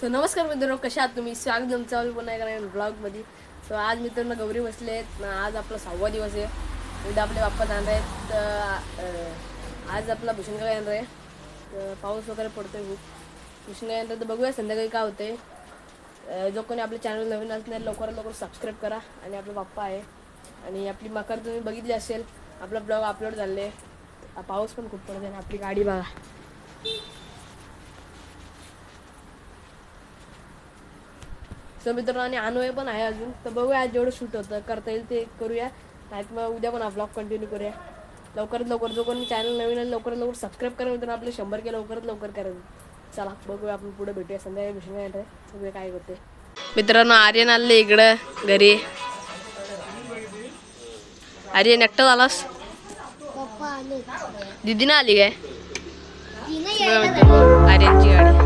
So नमस्कार मित्रांनो कशा आहात तुम्ही? स्वागत तुमचं पुन्हा एका ब्लॉगमध्ये सो आज मित्रांनो गौरी बसले आहेत. ना आज आपला सहावा दिवस आहे. उद्या आपले बाप्पा जाणार आहेत. तर आज आपला भूषणगाव येणार आहे. तर पाऊस वगैरे पडतोय खूप. भूषणगाव येणार तर बघूया संध्याकाळी काय होतंय. जो कोणी आपल्या चॅनल नवीन असणार लवकरात लवकर सबस्क्राईब करा. आणि आपला बाप्पा आहे. आणि आपली मकर तुम्ही बघितली असेल आपला ब्लॉग अपलोड झाले पाऊस पण खूप पडत आहे आणि आपली गाडी बघा. सो मित्रांनो आणि अन्वय पण आहे अजून. तर बघूया आज जेवढं शूट होतं. करता येईल ते करूया. नाहीत मग उद्या पण हा ब्लॉग कंटिन्यू करूया. लवकरात लवकर जो कोणी चॅनल नवीन आहे लवकरात लवकर सबस्क्राईब करा मित्रांनो आपले शंभर के लवकरात लवकर करायचं चला बघूया आपण पुढे भेटूया. संध्याकाळी भूषण येणार आहे. बघूया काय होते. मित्रांनो आर्यन आले इकडं घरी. आर्यन एकटा झालास दिदी ना आली काय? आर्यनची गाडी.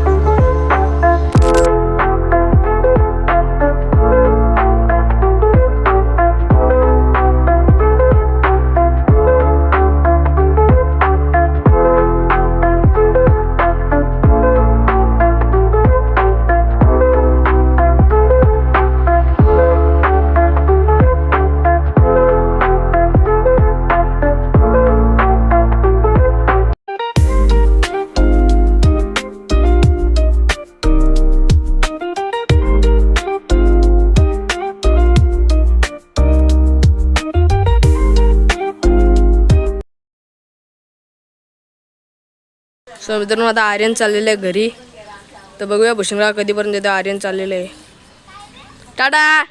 सो मित्रांनो आता आर्यन चाललेलं आहे घरी. तर बघूया भूषणराव कधीपर्यंत येतो आर्यन चाललेलं आहे. टाटा!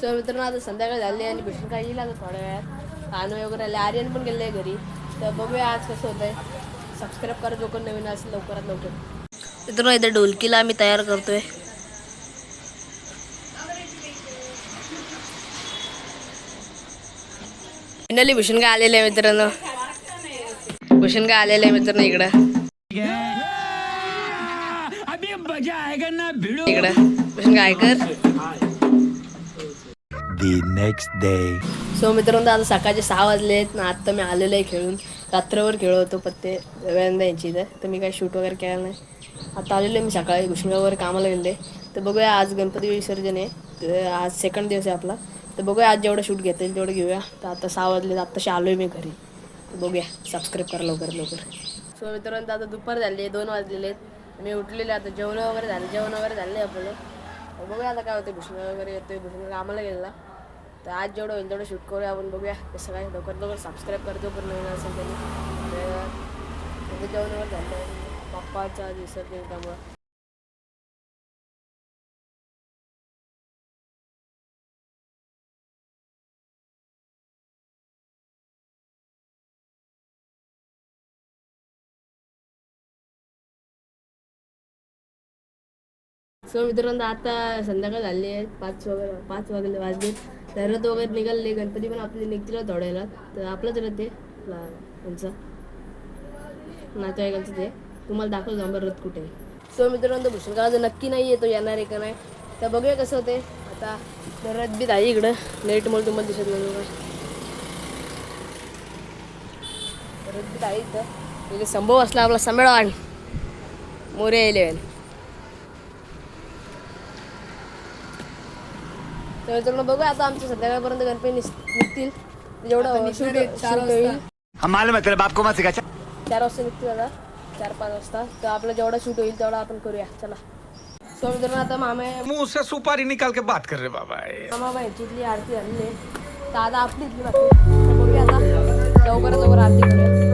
सो मित्रांनो आता संध्याकाळ झाली आणि भूषण येईल आता थोड्या वेळात. आणि वगैरे आले. आर्यन पण गेले घरी. तर बघूया आज कसं होतंय. सबस्क्राईब करा जो कोण नवीन असेल लवकरात लवकर. मित्रांनो इथे ढोलकीला आम्ही तयार करतोय. फायनली भूषण काय आलेले आहे मित्रांनो. भूषण काय आलेलं आहे मित्रांनो इकडं? इकडं भूषण काय कर the next day. सो मित्रांनो आता सकाळचे सहा वाजले आहेत. ना आत्ता मी आलेलो आहे खेळून. रात्रभर खेळत होतो पत्ते वेळांदा यांची इथं. तर मी काही शूट वगैरे केलं नाही. आता आलेलो आहे मी सकाळी. भुशंगा वगैरे कामाला गेले तर बघूया आज गणपती विसर्जन आहे. तर आज सेकंड दिवस आहे आपला. तर बघूया आज जेवढं शूट घेता येईल तेवढं घेऊया. तर आता सहा वाजले. आत्ताशी आलो आहे मी घरी. बघूया. सबस्क्राईब करा लवकर लवकर. सो मित्रांनो आता दुपार झाली दोन वाजलेले आहेत. मी उठलेले आता जेवण वगैरे झाले जेवण वगैरे झाले आपलं. बघूया आता काय होतं भुसणं वगैरे येतोय भुसणं कामाला गेलेला. तर आज जेवढं होईल तेवढं शूट करूया आपण बघूया. कसं काय लवकर लवकर सबस्क्राईब करतो पण नवीन असेल त्यांनी तर जेवण वगैरे झालं पप्पाचा विसर्जन त्यामुळं सो मित्रांनो आता संध्याकाळ झाली आहे पाच वगैरे पाच वाजले वाजले. तर रथ वगैरे निघाले गणपती पण आपले निघतील थोड्याला तर आपलंच रथ आहे आपला नातेवाईकांचं ते. तुम्हाला दाखवलं जांभर रथ कुठे सो मित्रांनो भूषणगाव नक्की नाही येतो येणार आहे का नाही. तर बघूया कसं होते आता रथ बी आहे इकडं. नेटमुळे तुम्हाला दिसत नाही बघा. रथ बीत आहे इथं. संभव असला आपला समेळवान मोरे इलेवन तर बघूया आता आमच्या संध्याकाळपर्यंत गणपती निघतील. जेवढं शूट शूट होईल हम मालूम है तेरे बाप को मत सिखा चार वाजता निघतील आता. चार पाच वाजता. तर आपलं जेवढा शूट होईल तेवढा आपण करूया. चला. सो मित्रांनो आता मामे मुंह से सुपारी निकाल के बात कर रहे बाबा मामा बाईची आरती झालेली आहे. तर आता आपली इथली बाकी. आता. लवकरात लवकर आरती करूया.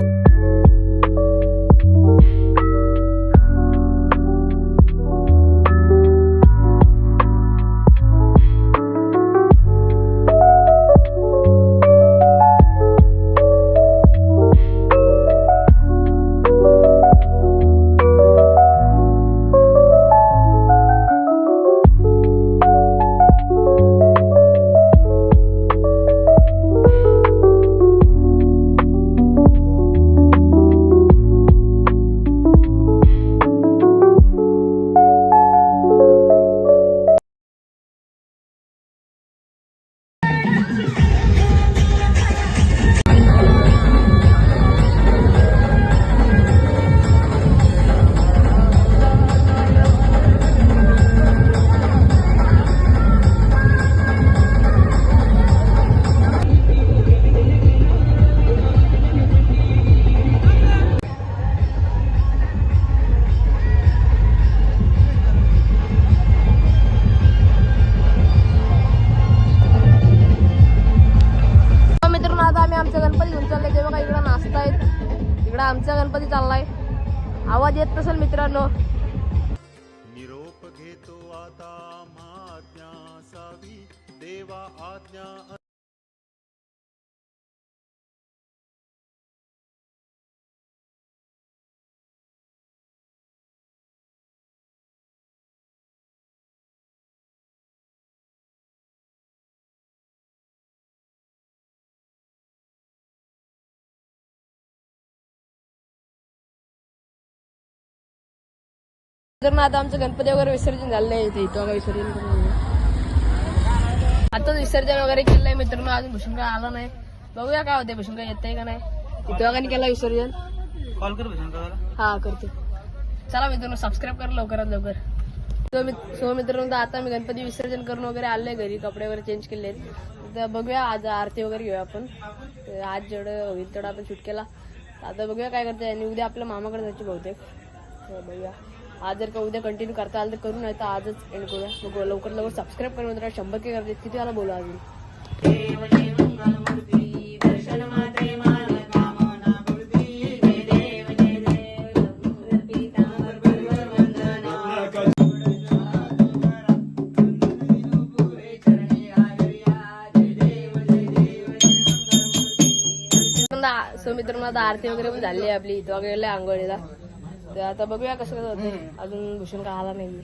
निरोप आता महाज्ञा सावी देवा आज्ञा तर ना आता आमचं गणपती वगैरे विसर्जन आहे इथे इथं विसर्जन करून. आताच विसर्जन वगैरे केलंय मित्रांनो अजून भूषणका आला नाही. बघूया काय होते भूषणका येतंय का नाही? इथं केलं विसर्जन. कॉल कर हा करतो. चला मित्रांनो सबस्क्राईब करा लवकरात लवकर. सो मित- सो मित्रांनो आता मी गणपती विसर्जन करून वगैरे आले घरी कपडे वगैरे चेंज केले आहेत तर बघूया आज आरती वगैरे घेऊया आपण. आज जेवढं होईल तेवढं आपण शूट केला. आता बघूया काय करते आणि उद्या आपल्या मामाकडे जायची बहुतेक. बघूया. आज जर का उद्या कंटिन्यू करता आलं तर करू नाही तर आजच एंड करूया मग लवकर लवकर सबस्क्राईब करून शंभर के करते किती वेळा बोलू अजून सो मित्रांनो आता आरती वगैरे पण झाली आहे आपली इथं वगैरे आंघोळीला तर आता बघूया कसं होतं अजून भूषण का आला नाही